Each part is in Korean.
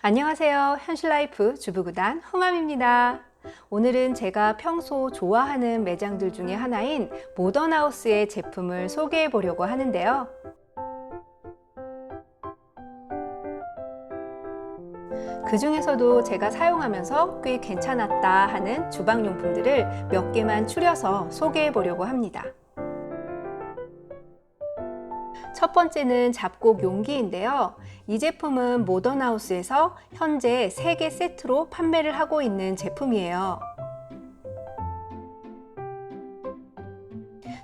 안녕하세요. 현실라이프 주부구단 홍함입니다. 오늘은 제가 평소 좋아하는 매장들 중에 하나인 모던하우스의 제품을 소개해 보려고 하는데요. 그 중에서도 제가 사용하면서 꽤 괜찮았다 하는 주방용품들을 몇 개만 추려서 소개해 보려고 합니다. 첫 번째는 잡곡 용기인데요. 이 제품은 모던하우스에서 현재 3개 세트로 판매를 하고 있는 제품이에요.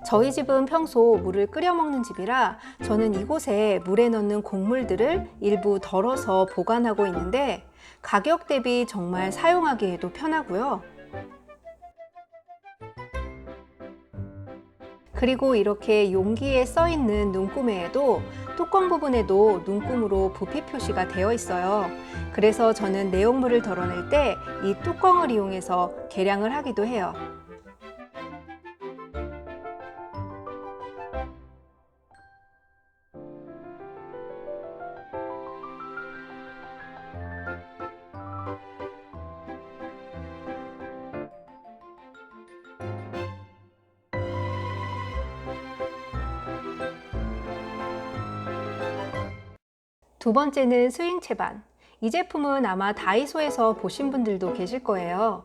저희 집은 평소 물을 끓여 먹는 집이라 저는 이곳에 물에 넣는 곡물들을 일부 덜어서 보관하고 있는데 가격 대비 정말 사용하기에도 편하고요. 그리고 이렇게 용기에 써 있는 눈구매에도 뚜껑 부분에도 눈금으로 부피 표시가 되어 있어요. 그래서 저는 내용물을 덜어낼 때 이 뚜껑을 이용해서 계량을 하기도 해요. 두 번째는 스윙 채반. 이 제품은 아마 다이소에서 보신 분들도 계실 거예요.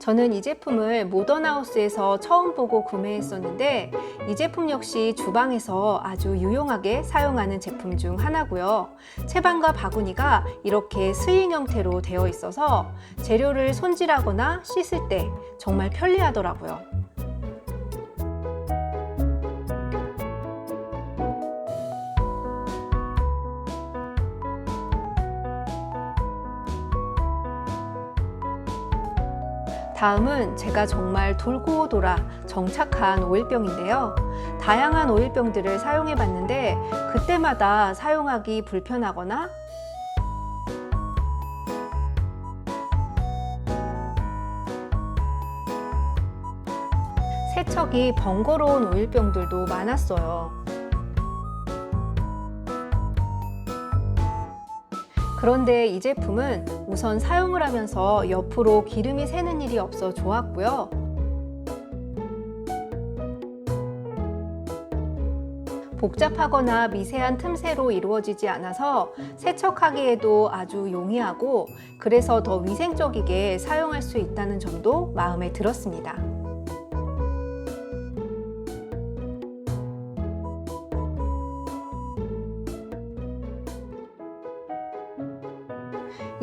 저는 이 제품을 모던하우스에서 처음 보고 구매했었는데 이 제품 역시 주방에서 아주 유용하게 사용하는 제품 중 하나고요. 채반과 바구니가 이렇게 스윙 형태로 되어 있어서 재료를 손질하거나 씻을 때 정말 편리하더라고요. 다음은 제가 정말 돌고 돌아 정착한 오일병인데요. 다양한 오일병들을 사용해 봤는데 그때마다 사용하기 불편하거나 세척이 번거로운 오일병들도 많았어요. 그런데 이 제품은 우선 사용을 하면서 옆으로 기름이 새는 일이 없어 좋았고요. 복잡하거나 미세한 틈새로 이루어지지 않아서 세척하기에도 아주 용이하고 그래서 더 위생적이게 사용할 수 있다는 점도 마음에 들었습니다.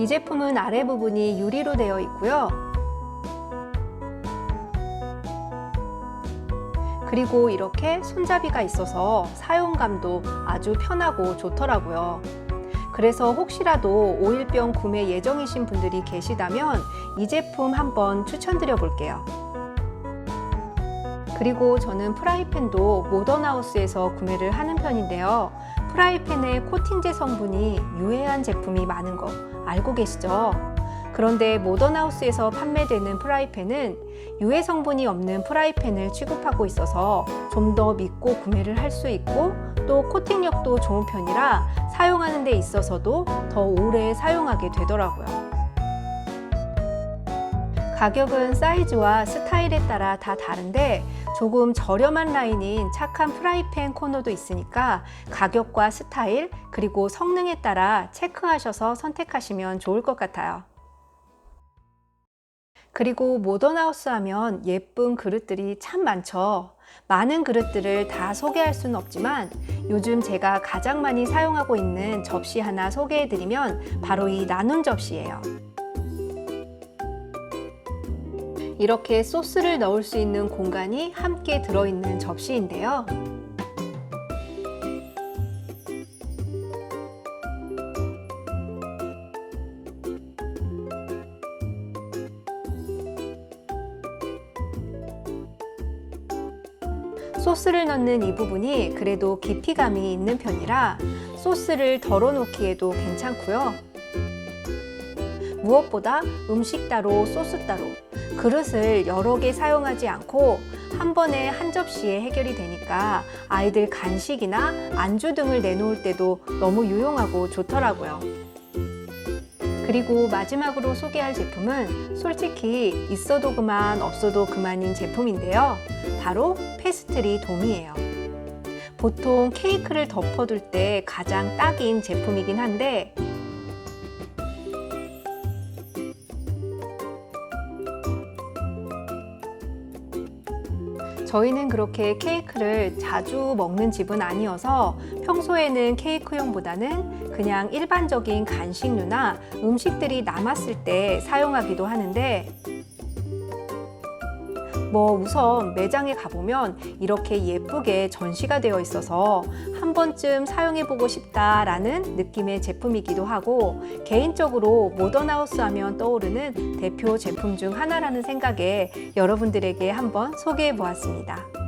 이 제품은 아래 부분이 유리로 되어 있고요. 그리고 이렇게 손잡이가 있어서 사용감도 아주 편하고 좋더라고요. 그래서 혹시라도 오일병 구매 예정이신 분들이 계시다면 이 제품 한번 추천드려 볼게요. 그리고 저는 프라이팬도 모던하우스에서 구매를 하는 편인데요. 프라이팬에 코팅제 성분이 유해한 제품이 많은 거 알고 계시죠? 그런데 모던하우스에서 판매되는 프라이팬은 유해 성분이 없는 프라이팬을 취급하고 있어서 좀 더 믿고 구매를 할 수 있고 또 코팅력도 좋은 편이라 사용하는 데 있어서도 더 오래 사용하게 되더라고요. 가격은 사이즈와 스타일에 따라 다 다른데 조금 저렴한 라인인 착한 프라이팬 코너도 있으니까 가격과 스타일 그리고 성능에 따라 체크하셔서 선택하시면 좋을 것 같아요. 그리고 모던하우스 하면 예쁜 그릇들이 참 많죠. 많은 그릇들을 다 소개할 수는 없지만 요즘 제가 가장 많이 사용하고 있는 접시 하나 소개해드리면 바로 이 나눔 접시예요. 이렇게 소스를 넣을 수 있는 공간이 함께 들어있는 접시인데요. 소스를 넣는 이 부분이 그래도 깊이감이 있는 편이라 소스를 덜어 놓기에도 괜찮고요. 무엇보다 음식 따로 소스 따로 그릇을 여러 개 사용하지 않고 한 번에 한 접시에 해결이 되니까 아이들 간식이나 안주 등을 내놓을 때도 너무 유용하고 좋더라고요. 그리고 마지막으로 소개할 제품은 솔직히 있어도 그만 없어도 그만인 제품인데요. 바로 페스트리 돔이에요. 보통 케이크를 덮어둘 때 가장 딱인 제품이긴 한데 저희는 그렇게 케이크를 자주 먹는 집은 아니어서 평소에는 케이크용보다는 그냥 일반적인 간식류나 음식들이 남았을 때 사용하기도 하는데 뭐 우선 매장에 가보면 이렇게 예쁘게 전시가 되어 있어서 한 번쯤 사용해 보고 싶다라는 느낌의 제품이기도 하고 개인적으로 모던하우스 하면 떠오르는 대표 제품 중 하나라는 생각에 여러분들에게 한번 소개해 보았습니다.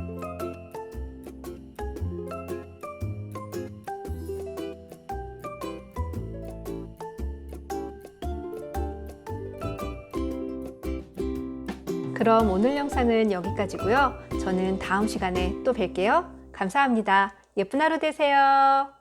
그럼 오늘 영상은 여기까지고요. 저는 다음 시간에 또 뵐게요. 감사합니다. 예쁜 하루 되세요.